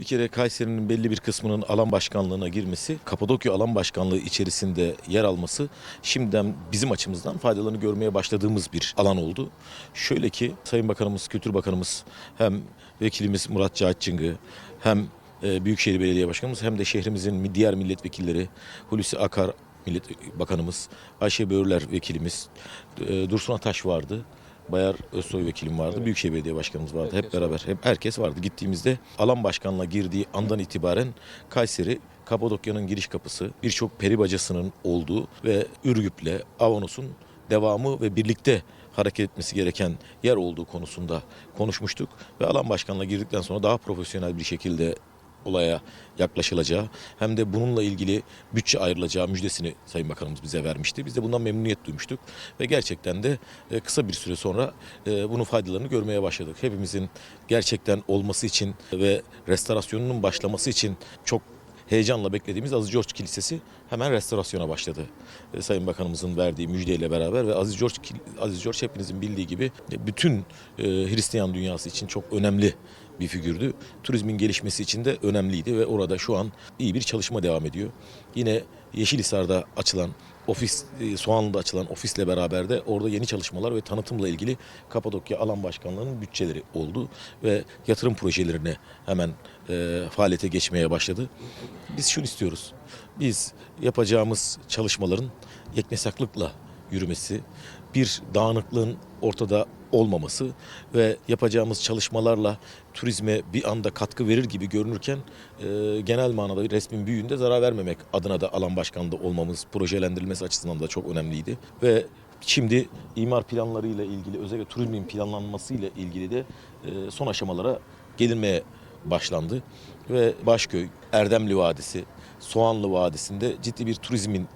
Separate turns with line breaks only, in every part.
Bir kere Kayseri'nin belli bir kısmının alan başkanlığına girmesi, Kapadokya alan başkanlığı içerisinde yer alması şimdiden bizim açımızdan faydalarını görmeye başladığımız bir alan oldu. Şöyle ki Sayın Bakanımız, Kültür Bakanımız hem vekilimiz Murat Cahit Çıngı hem e, Büyükşehir Belediye Başkanımız hem de şehrimizin diğer milletvekilleri Hulusi Akar Millet Bakanımız, Ayşe Böğürler vekilimiz, e, Dursun Ataş vardı. Bayar Özsoy vekilim vardı. Büyükşehir Belediye Başkanımız vardı. Hep beraber hep herkes vardı. Gittiğimizde alan başkanlığa girdiği andan itibaren Kayseri Kapadokya'nın giriş kapısı, birçok peri bacasının olduğu ve Ürgüp'le Avanos'un devamı ve birlikte hareket etmesi gereken yer olduğu konusunda konuşmuştuk ve alan başkanlığa girdikten sonra daha profesyonel bir şekilde olaya yaklaşılacağı hem de bununla ilgili bütçe ayrılacağı müjdesini Sayın Bakanımız bize vermişti. Biz de bundan memnuniyet duymuştuk ve gerçekten de e, kısa bir süre sonra e, bunun faydalarını görmeye başladık. Hepimizin gerçekten olması için ve restorasyonunun başlaması için çok heyecanla beklediğimiz Aziz George Kilisesi hemen restorasyona başladı. E, Sayın Bakanımızın verdiği müjdeyle beraber ve Aziz George Aziz George hepinizin bildiği gibi e, bütün e, Hristiyan dünyası için çok önemli bir figürdü. Turizmin gelişmesi için de önemliydi ve orada şu an iyi bir çalışma devam ediyor. Yine Yeşilhisar'da açılan ofis, e, Soğanlı'da açılan ofisle beraber de orada yeni çalışmalar ve tanıtımla ilgili Kapadokya Alan Başkanlığı'nın bütçeleri oldu ve yatırım projelerine hemen e, faaliyete geçmeye başladı. Biz şunu istiyoruz. Biz yapacağımız çalışmaların yeknesaklıkla yürümesi, bir dağınıklığın ortada olmaması ve yapacağımız çalışmalarla turizme bir anda katkı verir gibi görünürken e, genel manada resmin büyüğünde zarar vermemek adına da alan başkanlığı olmamız projelendirilmesi açısından da çok önemliydi. Ve Şimdi imar planlarıyla ilgili özellikle turizmin planlanması ile ilgili de e, son aşamalara gelinmeye başlandı. Ve Başköy, Erdemli Vadisi, Soğanlı Vadisi'nde ciddi bir turizmin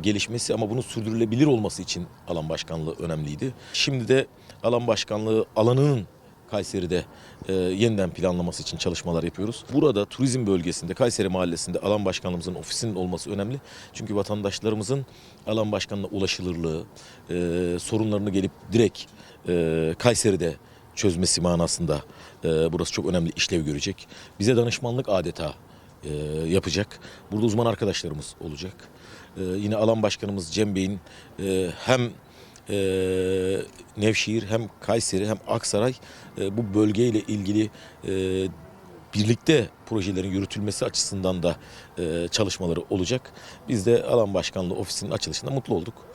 gelişmesi ama bunun sürdürülebilir olması için alan başkanlığı önemliydi. Şimdi de alan başkanlığı alanının Kayseri'de e, yeniden planlaması için çalışmalar yapıyoruz. Burada turizm bölgesinde Kayseri Mahallesi'nde alan başkanlığımızın ofisinin olması önemli. Çünkü vatandaşlarımızın alan başkanına ulaşılırlığı, e, sorunlarını gelip direkt e, Kayseri'de çözmesi manasında e, burası çok önemli işlev görecek. Bize danışmanlık adeta e, yapacak. Burada uzman arkadaşlarımız olacak. E, yine alan başkanımız Cem Bey'in e, hem e, Nevşehir hem Kayseri hem Aksaray e, bu bölgeyle ilgili e, birlikte projelerin yürütülmesi açısından da e, çalışmaları olacak. Biz de alan başkanlığı ofisinin açılışında mutlu olduk.